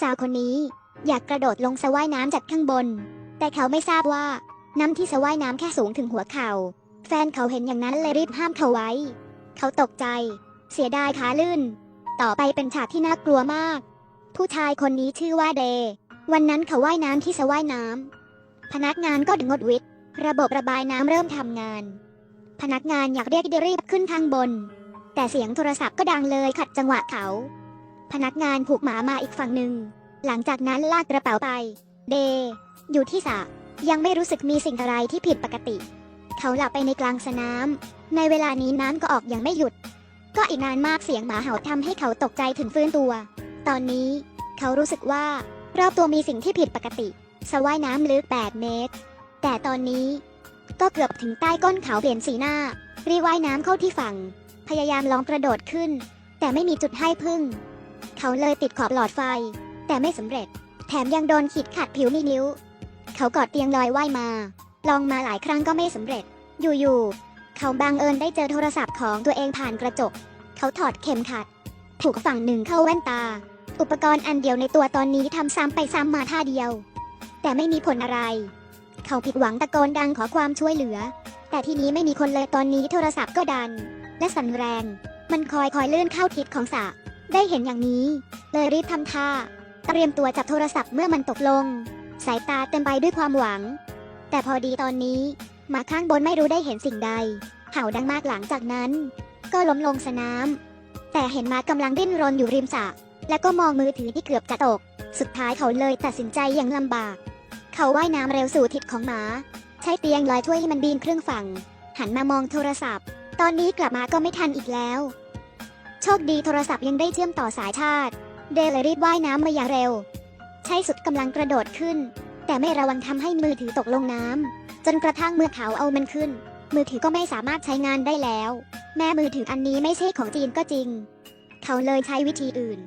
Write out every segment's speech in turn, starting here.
สาวคนนี้อยากกระโดดลงสระว่ายน้ำจากข้างบน แต่เขาไม่ทราบว่า น้ำที่สระว่ายน้ำแค่สูงถึงหัวเข่า แฟนเขาเห็นอย่างนั้นเลยรีบห้ามเขาไว้ เขาตกใจ เสียดายขาลื่น ต่อไปเป็นฉากที่น่ากลัวมาก ผู้ชายคนนี้ชื่อว่าเดย์วันนั้นเขาว่ายน้ำที่สระว่ายน้ำพนักงานก็งดวิทย์ระบบระบายน้ำเริ่มทำงาน พนักงานอยากเรียกเดรีบขึ้นข้างบน แต่เสียงโทรศัพท์ก็ดังเลยขัดจังหวะเขา พนักงานผูกหมามาอีกฝั่งหนึ่ง หลังจากนั้นลากกระเป๋าไป เดย์อยู่ที่สระยังไม่รู้สึกมีสิ่งอะไรที่ผิดปกติ เขาหลับไปในกลางสนาม ในเวลานี้น้ำก็ออกอย่างไม่หยุด ก็อีกนานมากเสียงหมาเห่าทำให้เขาตกใจถึงฟื้นตัว ตอนนี้ เขารู้สึกว่ารอบตัวมีสิ่งที่ผิดปกติสระว่ายน้ำลึก 8 เมตร แต่ตอนนี้ ก็เกือบถึงใต้ก้นเขาเปลี่ยนสีหน้ารีว่ายน้ำเข้าที่ฝั่ง พยายามลองกระโดดขึ้น แต่ไม่มีจุดให้พึ่ง เขาเลยติดขอบหลอดไฟ แต่ไม่สำเร็จ แถมยังโดนขีดขัดผิวมีนิ้ว เขากอดเตียงลอยว่ายมา ลองมาหลายครั้งก็ไม่สำเร็จ อยู่ๆ เขาบังเอิญได้เจอโทรศัพท์ของตัวเองผ่านกระจก เขาถอดเข็มขัด ถูกฝั่งหนึ่งเข้าแว่นตา อุปกรณ์อันเดียวในตัวตอนนี้ทำซ้ำไปซ้ำมาท่าเดียว แต่ไม่มีผลอะไร เขาผิดหวังตะโกนดังขอความช่วยเหลือ แต่ที่นี้ไม่มีคนเลยตอนนี้โทรศัพท์ก็ดัน และสั่นแรง มันคอยคอยเลื่อนเข้าทิศของสระ ได้เห็นอย่างนี้ เลยรีบทำท่า เตรียมตัวจับโทรศัพท์เมื่อมันตกลง สายตาเต็มไปด้วยความหวัง แต่พอดีตอนนี้หมาข้างบนไม่รู้ได้เห็นสิ่งใด เห่าดังมากหลังจากนั้น ก็ล้มลงสนาม แต่เห็นหมากำลังดิ้นรนอยู่ริมสระและก็มองมือถือที่เกือบจะตก สุดท้ายเขาเลยตัดสินใจอย่างลำบาก เขาว่ายน้ำเร็วสู่ทิศของหมา ใช้เตียงลอยช่วยให้มันบินครึ่งฝั่ง หันมามองโทรศัพท์ ตอนนี้กลับมาก็ไม่ทันอีกแล้ว โชคดีโทรศัพท์ยังได้เชื่อมต่อสายชาติ เดลรีบว่ายน้ำมาอย่างเร็ว ใช้สุดกำลังกระโดดขึ้น แต่ไม่ระวังทำให้มือถือตกลงน้ำจนกระทั่งเมื่อเขาเอามันขึ้น มือถือก็ไม่สามารถใช้งานได้แล้ว แม้มือถืออันนี้ไม่ใช่ของจีนก็จริง เขาเลยใช้วิธีอื่น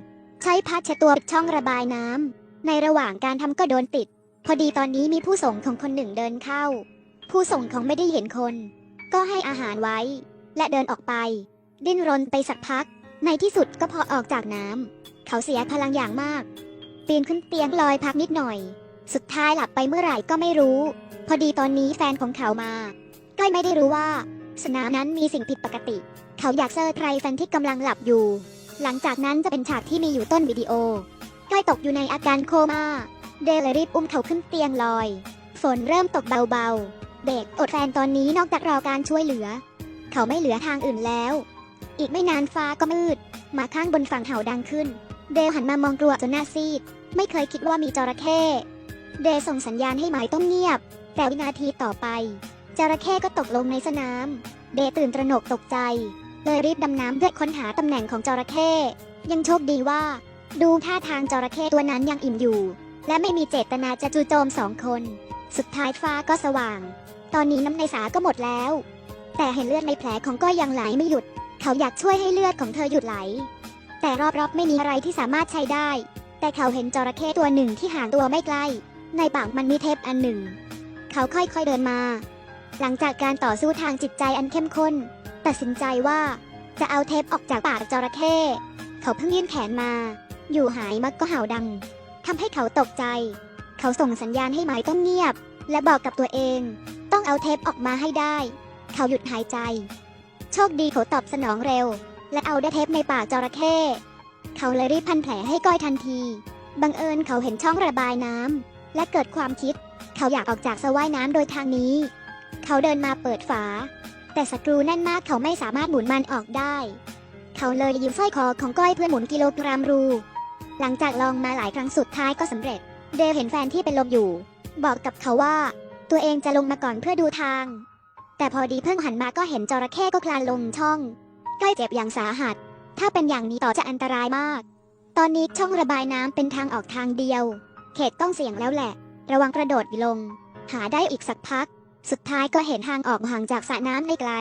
ใช้พัดเช็ดตัวปิดช่องระบายน้ำในระหว่างการทำก็โดนติด พอดีตอนนี้มีผู้ส่งของคนหนึ่งเดินเข้า ผู้ส่งของไม่ได้เห็นคน ก็ให้อาหารไว้ และเดินออกไป ดิ้นรนไปสักพัก ในที่สุดก็พอออกจากน้ำ เขาเสียพลังอย่างมาก ปีนขึ้นเตียงลอยพักนิดหน่อย สุดท้ายหลับไปเมื่อไหร่ก็ไม่รู้ พอดีตอนนี้แฟนของเขามาก้อยไม่ได้รู้ว่า สนามนั้นมีสิ่งผิดปกติ เขาอยากเซอร์ไพรส์แฟนที่กำลังหลับอยู่ หลังจากนั้นจะเป็นฉากที่มีอยู่ต้นวิดีโอ ก้อยตกอยู่ในอาการโคม่า เดลเลยรีบอุ้มเขาขึ้นเตียงลอย ฝนเริ่มตกเบาๆ เบรกอดแฟนตอนนี้นอกจากรอการช่วยเหลือ เขาไม่เหลือทางอื่นแล้ว อีกไม่นานฟ้าก็มืดหมาข้างบนฝั่งเห่าดังขึ้น เดลหันมามองกลัวจนหน้าซีด ไม่เคยคิดว่ามีจระเข้เดลส่งสัญญาณให้หมายต้องเงียบ แต่วินาทีต่อไปจระเข้ก็ตกลงในสนาม เดลตื่นตระหนกตกใจ เลยรีบดำน้ำเพื่อค้นหาตำแหน่งของจระเข้ยังโชคดีว่า ดูท่าทางจระเข้ตัวนั้นยังอิ่มอยู่ และไม่มีเจตนาจะจู่โจมสองคน สุดท้ายฟ้าก็สว่าง ตอนนี้น้ำในสาก็หมดแล้ว แต่เห็นเลือดในแผลของก้อยยังไหลไม่หยุด เขาอยากช่วยให้เลือดของเธอหยุดไหล แต่รอบๆไม่มีอะไรที่สามารถใช้ได้ แต่เขาเห็นจระเข้ตัวหนึ่งที่ห่างตัวไม่ไกล ในปากมันมีเทปอันหนึ่ง เขาค่อยๆเดินมา หลังจากการต่อสู้ทางจิตใจอันเข้มข้น ตัดสินใจว่าจะเอาเทปออกจากปากจระเข้เขาเพิ่งยื่นแขนมา อยู่หายมักก็เห่าดังทำให้เขาตกใจ เขาส่งสัญญาณให้หมายต้องเงียบ และบอกกับตัวเอง ต้องเอาเทปออกมาให้ได้ เขาหยุดหายใจ โชคดีเขาตอบสนองเร็ว และเอาได้เทปในปากจระเข้เขาเลยรีบพันแผลให้ก้อยทันที บังเอิญเขาเห็นช่องระบายน้ำและเกิดความคิด เขาอยากออกจากสว่ายน้ำโดยทางนี้ เขาเดินมาเปิดฝา แต่สกรูแน่นมากเขาไม่สามารถหมุนมันออกได้ เขาเลยยืมสร้อยคอของก้อยเพื่อหมุนกิโลกรัมรู หลังจากลองมาหลายครั้งสุดท้ายก็สำเร็จ เดลเห็นแฟนที่เป็นลมอยู่ บอกกับเขาว่า ตัวเองจะลงมาก่อนเพื่อดูทาง แต่พอดีเพิ่งหันมาก็เห็นจระเข้ก็คลานลงช่อง ใกล้เจ็บอย่างสาหัส ถ้าเป็นอย่างนี้ต่อจะอันตรายมาก ตอนนี้ช่องระบายน้ำเป็นทางออกทางเดียว เขตต้องเสี่ยงแล้วแหละ ระวังกระโดดลง หาได้อีกสักพัก สุดท้ายก็เห็นทางออกห่างจากสระน้ำไม่ไกล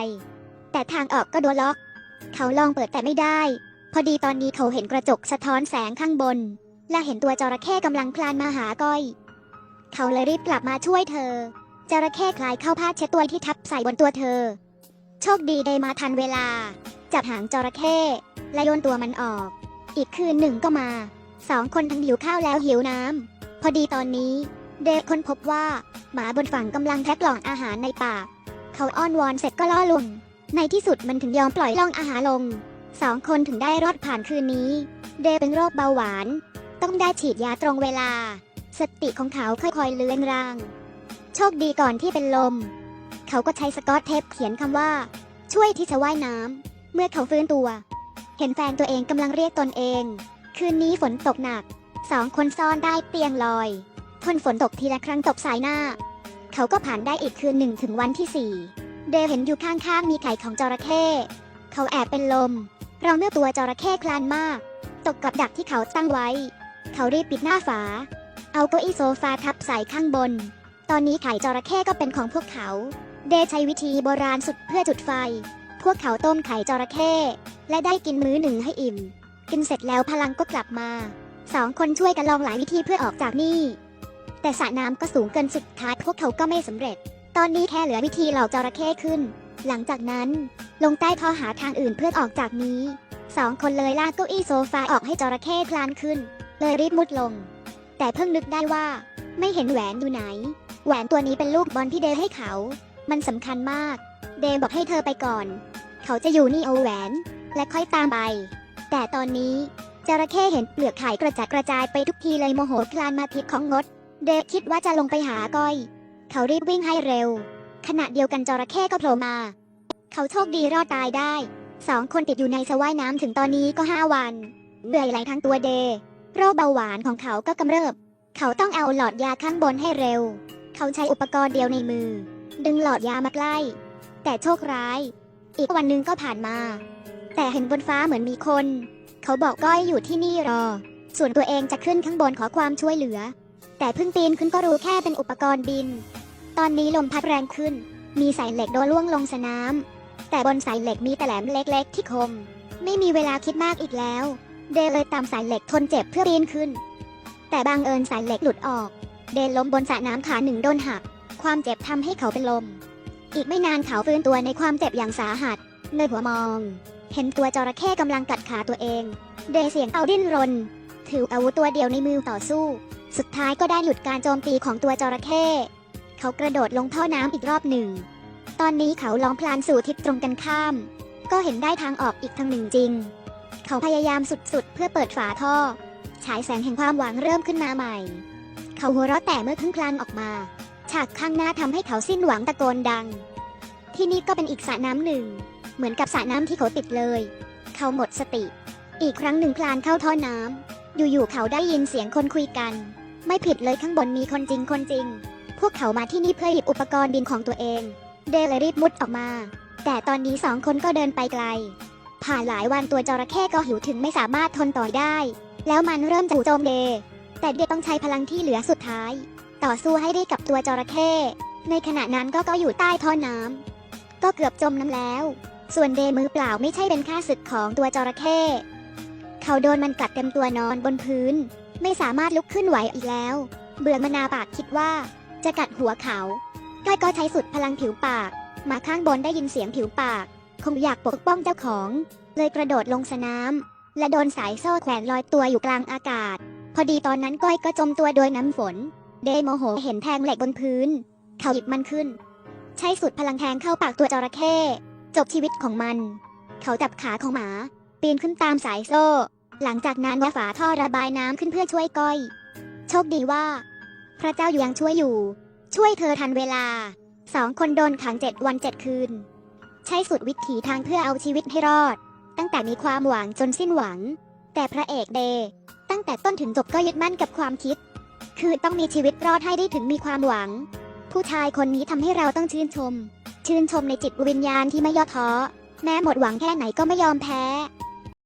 แต่ทางออกก็โดนล็อก เขาลองเปิดแต่ไม่ได้ พอดีตอนนี้เขาเห็นกระจกสะท้อนแสงข้างบน และเห็นตัวจระเข้กำลังคลานมาหาก้อย เขาเลยรีบกลับมาช่วยเธอ จระเข้คลายเข้าผ้าเช็ดตัวที่ทับใส่บนตัวเธอ โชคดีได้มาทันเวลา จับหางจระเข้และโยนตัวมันออก อีกคืนหนึ่งก็มาสองคนทั้งหิวข้าวแล้วหิวน้ำพอดีตอนนี้ เดฟค้นพบว่า หมาบนฝั่งกำลังแทะกล่องอาหารในปากเขาอ้อนวอนเสร็จก็ล่อลวงในที่สุดมันถึงยอมปล่อยล่องอาหารลงสองคนถึงได้รอดผ่านคืนนี้ เดเป็นโรคเบาหวาน ต้องได้ฉีดยาตรงเวลา สติของเขาค่อยๆเลือนราง โชคดีก่อนที่เป็นลม เขาก็ใช้สกอตเทปเขียนคำว่า ช่วยที่จะว่ายน้ำเมื่อเขาฟื้นตัว เห็นแฟนตัวเองกำลังเรียกตนเอง คืนนี้ฝนตกหนัก สองคนซ่อนได้เตียงลอย ทนฝนตกทีละครั้งตกสายหน้า เขาก็ผ่านได้อีกคืนหนึ่งถึงวันที่สี่เดวเห็นอยู่ข้างๆมีไข่ของจระเข้เขาแอบเป็นลมเราเมื่อตัวจระเข้คลานมาก ตกกับดักที่เขาตั้งไว้ เขารีบปิดหน้าฝา เอาเก้าอี้โซฟาทับใส่ข้างบน ตอนนี้ไข่จระเข้ก็เป็นของพวกเขา เดใช้วิธีโบราณสุดเพื่อจุดไฟ พวกเขาต้มไข่จระเข้และได้กินมื้อหนึ่งให้อิ่ม กินเสร็จแล้วพลังก็กลับมาสองคนช่วยกันลองหลายวิธีเพื่อออกจากนี่ แต่สระน้ำก็สูงเกินสุดท้ายพวกเขาก็ไม่สำเร็จ ตอนนี้แค่เหลือวิธีหลอกจระเข้ขึ้น หลังจากนั้น ลงใต้ท่อหาทางอื่นเพื่อออกจากนี้สองคนเลยลากเก้าอี้โซฟาออกให้จระเข้คลานขึ้น เลยรีบมุดลง แต่เพิ่งนึกได้ว่า ไม่เห็นแหวนอยู่ไหน แหวนตัวนี้เป็นลูกบอลที่เดย์ให้เขา มันสำคัญมาก เดย์บอกให้เธอไปก่อน เขาจะอยู่นี่เอาแหวน และค่อยตามไป แต่ตอนนี้จระเข้เห็นเปลือกไข่กระจัดกระจายไปทุกทีเลยโมโหคลานมาพิษของงด เดฟคิดว่าจะลงไปหาก้อย เขารีบวิ่งให้เร็ว ขณะเดียวกันจระเข้ก็โผล่มา เขาโชคดีรอดตายได้สองคนติดอยู่ในสว่ายน้ำถึงตอนนี้ก็ห้าวันเหนื่อไหลทั้งตัวเดย์โรคเบาหวานของเขาก็กำเริบ เขาต้องเอาหลอดยาข้างบนให้เร็ว เขาใช้อุปกรณ์เดียวในมือ ดึงหลอดยามาใกล้ แต่โชคร้าย อีกวันหนึ่งก็ผ่านมา แต่เห็นบนฟ้าเหมือนมีคน เขาบอกก้อยอยู่ที่นี่รอ ส่วนตัวเองจะขึ้นข้างบนขอความช่วยเหลือ แต่เพิ่งปีนขึ้นก็รู้แค่เป็นอุปกรณ์บิน ตอนนี้ลมพัดแรงขึ้น มีสายเหล็กโดนล่วงลงสนาม แต่บนสายเหล็กมีแต่แหลมเล็กๆที่คม ไม่มีเวลาคิดมากอีกแล้ว เดเลยตามสายเหล็กทนเจ็บเพื่อปีนขึ้น แต่บางเอิญสายเหล็กหลุดออก เดนล้มบนสระน้ำขาหนึ่งโดนหัก ความเจ็บทำให้เขาเป็นลม อีกไม่นานเขาฟื้นตัวในความเจ็บอย่างสาหัส เงยหัวมอง เห็นตัวจระเข้กำลังกัดขาตัวเอง เดเสียงเอาดิ้นรน ถืออาวุธตัวเดียวในมือต่อสู้ สุดท้ายก็ได้หยุดการโจมตีของตัวจระเข้ เขากระโดดลงท่อน้ำอีกรอบหนึ่ง ตอนนี้เขาลองพลานสู่ทิศตรงกันข้าม ก็เห็นได้ทางออกอีกทางหนึ่งจริง เขาพยายามสุดๆเพื่อเปิดฝาท่อ ฉายแสงแห่งความหวังเริ่มขึ้นมาใหม่ เขาหัวเราะแต่เมื่อเพิ่งคลานออกมา ฉากข้างหน้าทำให้เขาสิ้นหวังตะโกนดัง ที่นี่ก็เป็นอีกสระน้ำหนึ่ง เหมือนกับสระน้ำที่เขาติดเลย เขาหมดสติ อีกครั้งหนึ่งคลานเข้าท่อน้ำอยู่ๆเขาได้ยินเสียงคนคุยกัน ไม่ผิดเลยข้างบนมีคนจริงคนจริง พวกเขามาที่นี่เพื่อหยิบอุปกรณ์บินของตัวเอง เดลเลยรีบมุดออกมา แต่ตอนนี้สองคนก็เดินไปไกล ผ่านหลายวันตัวจระเข้ก็หิวถึงไม่สามารถทนต่อได้ แล้วมันเริ่มจู่โจมเด แต่เดต้องใช้พลังที่เหลือสุดท้าย ต่อสู้ให้ได้กับตัวจระเข้ในขณะนั้นก็ก็อยู่ใต้ท่อน้ำก็เกือบจมน้ำแล้ว ส่วนเดมือเปล่าไม่ใช่เป็นค่าศึกของตัวจระเข้เขาโดนมันกัดเต็มตัวนอนบนพื้น ไม่สามารถลุกขึ้นไหวอีกแล้ว เบื่อมนาปากคิดว่า จะกัดหัวเขาก้อยก็ใช้สุดพลังผิวปากหมาข้างบนได้ยินเสียงผิวปาก คงอยากปกป้องเจ้าของ เลยกระโดดลงสนามและโดนสายโซ่แขวนลอยตัวอยู่กลางอากาศ พอดีตอนนั้นก้อยก็จมตัวโดยน้ำฝน เดโมโหเห็นแทงเหล็กบนพื้น เขาหยิบมันขึ้น ใช้สุดพลังแทงเข้าปากตัวจระเข้จบชีวิตของมัน เขาจับขาของหมา ปีนขึ้นตามสายโซ่ หลังจากนั้นว่าฝาท่อระบายน้ำขึ้นเพื่อช่วยก้อย โชคดีว่า พระเจ้ายังช่วยอยู่ ช่วยเธอทันเวลาสองคนโดนขังเจ็ดวันเจ็ดคืน ใช้สุดวิถีทางเพื่อเอาชีวิตให้รอด ตั้งแต่มีความหวังจนสิ้นหวัง แต่พระเอกเดย์ตั้งแต่ต้นถึงจบก็ยึดมั่นกับความคิด คือต้องมีชีวิตรอดให้ได้ถึงมีความหวัง ผู้ชายคนนี้ทำให้เราต้องชื่นชม ชื่นชมในจิตวิญญาณที่ไม่ย่อท้อแม้หมดหวังแค่ไหนก็ไม่ยอมแพ้